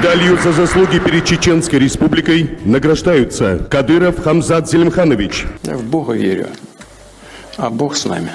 Медалью за заслуги перед Чеченской Республикой награждаются Кадыров Хамзат Зелимханович, Я в Бога верю, а Бог с нами.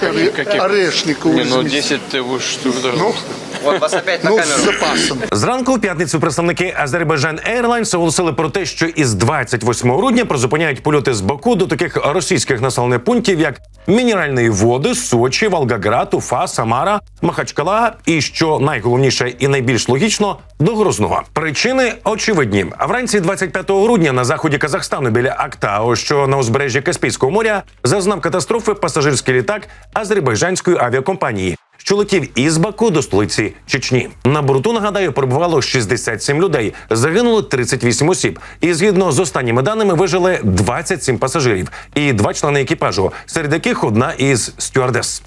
Оре- Орешникову Не, ну извести. 10 ты уж что Ну, Вот вас опять на ну, камеру. с запасом. Зранку у п'ятницю представники Azerbaijan Airlines оголосили про те, що із 28 грудня призупиняють польоти з Баку до таких російських населених пунктів, як Мінеральної води, Сочі, Волгоград, Уфа, Самара, Махачкала і що найголовніше і найбільш логічно до Грозного. Причини очевидні. А вранці 25 грудня на заході Казахстану біля Актау, що на узбережжі Каспійського моря, зазнав катастрофи пасажирський літак азербайджанської авіакомпанії що летів із Баку до столиці Чечні. На борту нагадаю перебувало 67 людей. Загинуло 38 осіб. І згідно з останніми даними вижили 27 пасажирів і два члени екіпажу, серед яких одна із стюардес.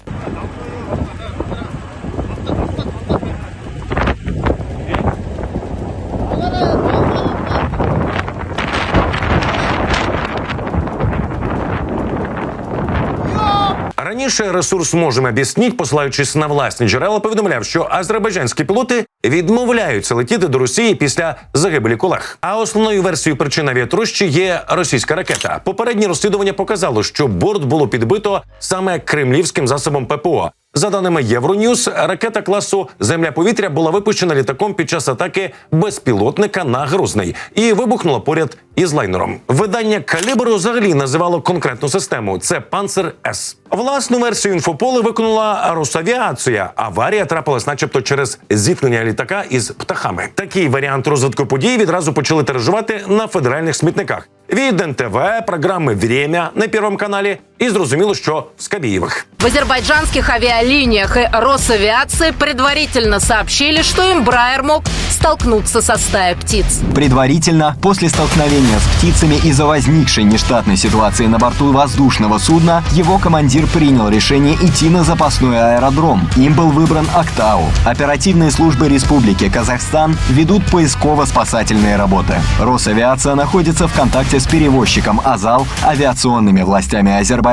Раніше ресурс можемо об'ясніть, посилаючись на власні джерела, повідомляв, що азербайджанські пілоти відмовляються летіти до Росії після загибелі колег. А основною версією причин авіатрощі є російська ракета. Попереднє розслідування показало, що борт було підбито саме кремлівським засобом ППО. За даними Євроньюз, ракета класу Земля-повітря була випущена літаком під час атаки безпілотника на Грозний і вибухнула поряд із лайнером. Видання калібру взагалі називало конкретну систему. Це Панцер С. Власну версію інфополе виконала Росавіація. Аварія трапилась, начебто, через зіткнення літака із птахами. Такий варіант розвитку подій відразу почали тиражувати на федеральних смітниках. Від НТВ, програми «Время» на Первом каналі, і зрозуміло, що з Кабієвих. В азербайджанских авиалиниях и Росавиации предварительно сообщили, что Эмбрайер мог столкнуться со стаей птиц. Предварительно, после столкновения с птицами из-за возникшей нештатной ситуации на борту воздушного судна, его командир принял решение идти на запасной аэродром. Им был выбран Актау. Оперативные службы Республики Казахстан ведут поисково-спасательные работы. Росавиация находится в контакте с перевозчиком «Азал», авиационными властями Азербайджана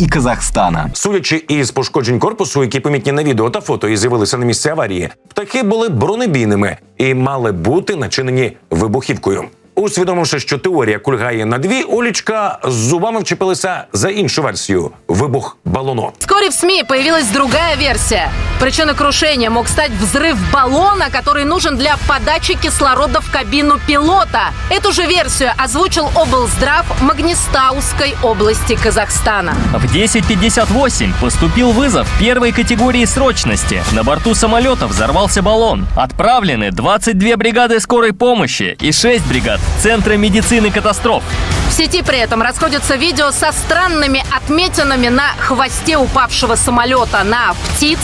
и Казахстана. Судячи із пошкоджень корпусу, які помітні на відео та фото і з'явилися на місці аварії, птахи були бронебійними і мали бути начинені вибухівкою. Усвідомивши, що теорія кульгає на дві, Олічка з зубами вчепилася за іншу версію вибух балону. Вскоре в СМИ появилась другая версия. Причиной крушения мог стать взрыв баллона, который нужен для подачи кислорода в кабину пилота. Эту же версию озвучил облздрав Магнистауской области Казахстана. В 10.58 поступил вызов первой категории срочности. На борту самолета взорвался баллон. Отправлены 22 бригады скорой помощи и 6 бригад Центра медицины катастроф. В сети при этом расходятся видео со странными отметинами на хвосте упавшего самолета. На птиц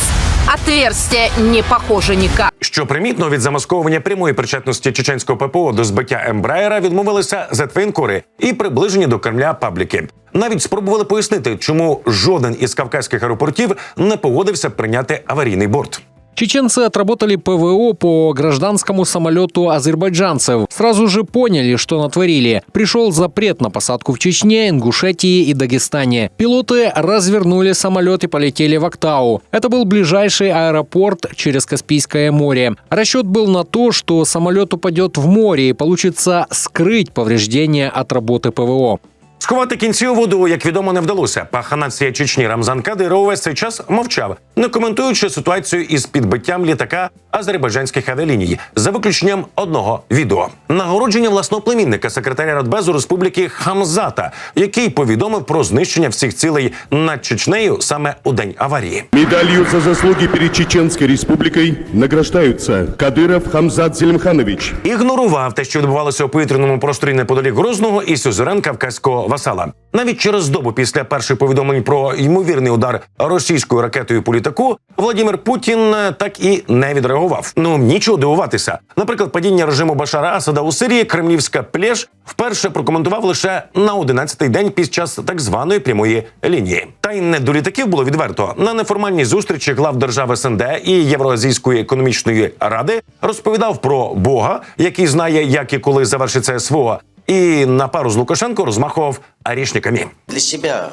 отверстие не похоже никак. Що примітно від замасковування прямої причетності чеченського ППО до збиття Ембраєра відмовилися зетвинкори і приближені до Кремля пабліки. Навіть спробували пояснити, чому жоден із кавказьких аеропортів не погодився прийняти аварійний борт. Чеченцы отработали ПВО по гражданскому самолету азербайджанцев. Сразу же поняли, что натворили. Пришел запрет на посадку в Чечне, Ингушетии и Дагестане. Пилоты развернули самолет и полетели в Актау. Это был ближайший аэропорт через Каспийское море. Расчет был на то, что самолет упадет в море и получится скрыть повреждения от работы ПВО. Сховати кінці у воду, як відомо, не вдалося. Паханація Чечні Рамзан Кадиров увесь цей час мовчав, не коментуючи ситуацію із підбиттям літака азербайджанських авіаліній, за виключенням одного відео. Нагородження власного племінника секретаря Радбезу Республіки Хамзата, який повідомив про знищення всіх цілей над Чечнею саме у день аварії. Медалью за заслуги перед Чеченской Республикой награждаются Кадыров Хамзат Зелимханович, Ігнорував те, що відбувалося у повітряному просторі неподалік Грозного і сюзерен кавказького васала. Навіть через добу після перших повідомлень про ймовірний удар російською ракетою по літаку Владимир Путін е, так і не відреагував. Ну нічого дивуватися. Наприклад, падіння режиму Башара Асада у Сирії кремлівська плєш вперше прокоментував лише на 11-й день під час так званої прямої лінії. Та й не до літаків було відверто на неформальній зустрічі глав держав СНД і Євроазійської економічної ради розповідав про Бога, який знає, як і коли завершиться СВО, і на пару з Лукашенко розмахував арішниками. Для себя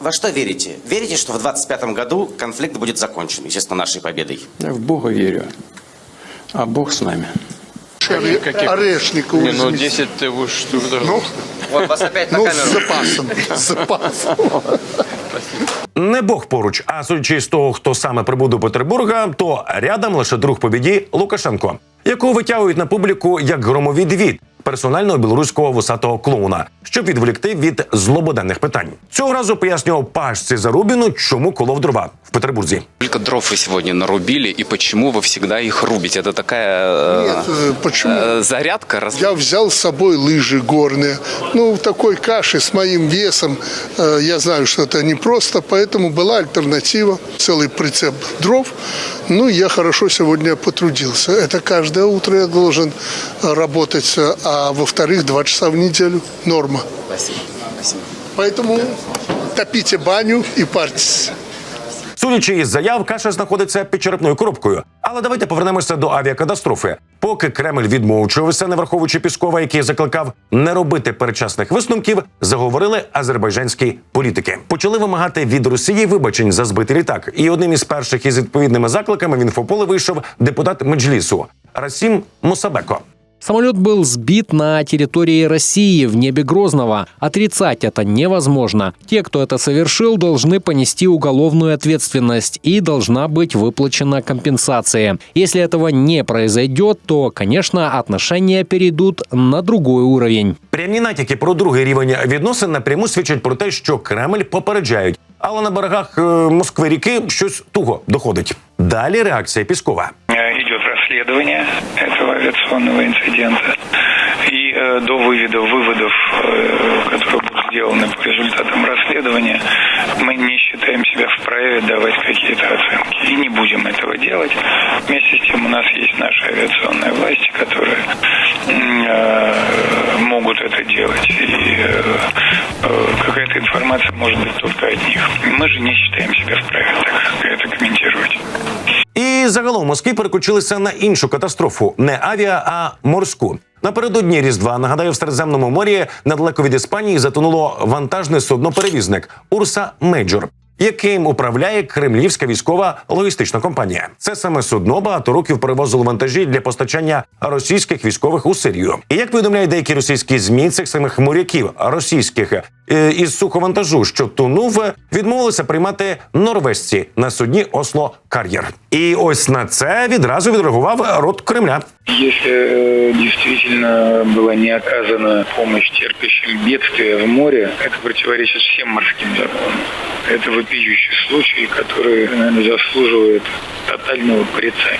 во что верите? Верите, что в 25 году конфликт будет закончен, естественно, нашей победой? Я в Бога верю, а Бог с нами. Оре- Орешникову. Не, ну 10 ты уж. Ну, Вот вас опять на ну, с запасом. С запасом. Не Бог поруч, а судячи з того, хто саме прибув до Петербурга, то рядом лише друг по біді Лукашенко, якого витягують на публіку як громовий двід персонального білоруського вусатого клоуна, щоб відволікти від злободенних питань. Цього разу пояснював Пашці Зарубіну, чому колов дрова в Петербурзі. Сколько дров вы сегодня нарубили и почему вы всегда их рубите? Это такая э, Нет, э, почему? э, зарядка? Раз... Я взял с собой лыжи горные. Ну, в такой каше с моим весом, э, я знаю, что это непросто, поэтому была альтернатива. Целый прицеп дров. Ну, я хорошо сегодня потрудился. Это каждое утро я должен э, работать, э, а во-вторых, два часа в неделю норма. Спасибо. Спасибо. Поэтому топите баню и парьтесь. Судячи із заяв, каша знаходиться під черепною коробкою. Але давайте повернемося до авіакатастрофи. Поки Кремль відмовчувався, не враховуючи Піскова, який закликав не робити передчасних висновків, заговорили азербайджанські політики. Почали вимагати від Росії вибачень за збитий літак. І одним із перших із відповідними закликами в інфополе вийшов депутат Меджлісу Расім Мусабеко. Самолет был сбит на территории России в небе Грозного. Отрицать это невозможно. Те, кто это совершил, должны понести уголовную ответственность и должна быть выплачена компенсация. Если этого не произойдет, то, конечно, отношения перейдут на другой уровень. Прямі натяки про другий рівень відносин напряму свідчать про те, що Кремль попереджають, але на берегах е, Москви ріки щось туго доходить. Далі реакція Піскова. идет расследование этого авиационного инцидента. И э, до вывода, выводов, э, которые будут сделаны по результатам расследования, мы не считаем себя вправе давать какие-то оценки. И не будем этого делать. Вместе с тем у нас есть наши авиационные власти, которые э, могут это делать. И э, э, какая-то информация может быть только от них. Мы же не считаем себя вправе так. І загалом мозки переключилися на іншу катастрофу не авіа, а морську. Напередодні Різдва нагадаю, в Середземному морі недалеко від Іспанії затонуло вантажне судно-перевізник Урса Мейджор. Яким управляє кремлівська військова логістична компанія, це саме судно багато років перевозило вантажі для постачання російських військових у Сирію. І як повідомляють деякі російські змі цих самих моряків російських е, із суховантажу, що тонув, відмовилися приймати норвежці на судні Осло Кар'єр. І ось на це відразу відреагував рот Кремля. Если э, действительно была не оказана помощь терпящим бедствия в море, это противоречит всем морским законам. Это вопиющий случай, который, наверное, заслуживает тотального порицания.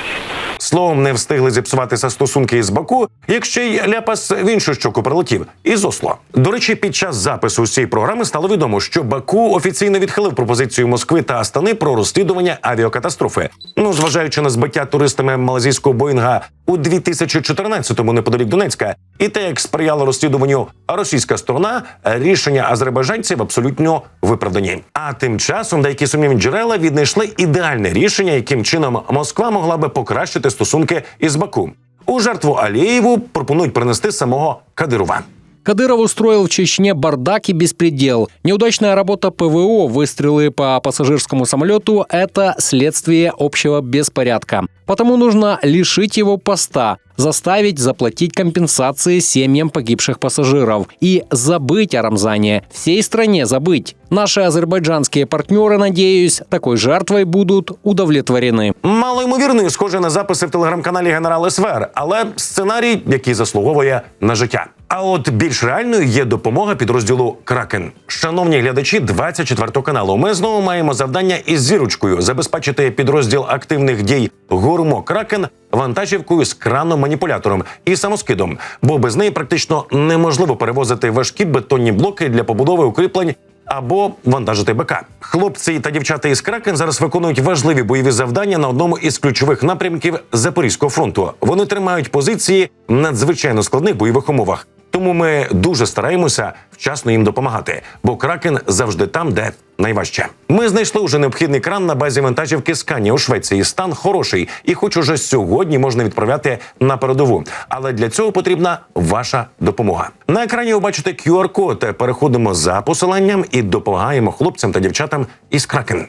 Словом, не встигли зіпсуватися стосунки із Баку, як ще й ляпас в іншу щоку прилетів із Осло. До речі, під час запису цієї програми стало відомо, що Баку офіційно відхилив пропозицію Москви та Астани про розслідування авіакатастрофи. Ну, зважаючи на збиття туристами малазійського Боїнга у 2014-му неподалік Донецька, і те, як сприяла розслідуванню російська сторона, рішення азербайджанців абсолютно виправдані. А тим часом деякі сумнівні джерела віднайшли ідеальне рішення, яким чином Москва могла би покращити стосунки із Баку. У жертву Алієву пропонують принести самого Кадирова. Кадыров устроил в Чечне бардак и беспредел. Неудачная работа ПВО, выстрелы по пассажирскому самолету – это следствие общего беспорядка. Потому нужно лишить его поста, заставить заплатить компенсации семьям погибших пассажиров и забыть о Рамзане. Всей стране забыть. Наши азербайджанские партнеры, надеюсь, такой жертвой будут удовлетворены. Малоймовірною схоже на записи в телеграм-каналі Генерал СВР, але сценарій, який заслуговує на життя. А от більш реальною є допомога підрозділу Кракен. Шановні глядачі 24 каналу. Ми знову маємо завдання із зірочкою забезпечити підрозділ активних дій Гурмо Кракен вантажівкою з краном маніпулятором і самоскидом, бо без неї практично неможливо перевозити важкі бетонні блоки для побудови укріплень або вантажити БК. Хлопці та дівчата із Кракен зараз виконують важливі бойові завдання на одному із ключових напрямків Запорізького фронту. Вони тримають позиції в надзвичайно складних бойових умовах. Тому ми дуже стараємося вчасно їм допомагати, бо кракен завжди там, де найважче. Ми знайшли уже необхідний кран на базі вантажівки Сканія у Швеції. Стан хороший, і хоч уже сьогодні можна відправляти на передову. Але для цього потрібна ваша допомога. На екрані ви бачите QR-код. Переходимо за посиланням і допомагаємо хлопцям та дівчатам із кракен.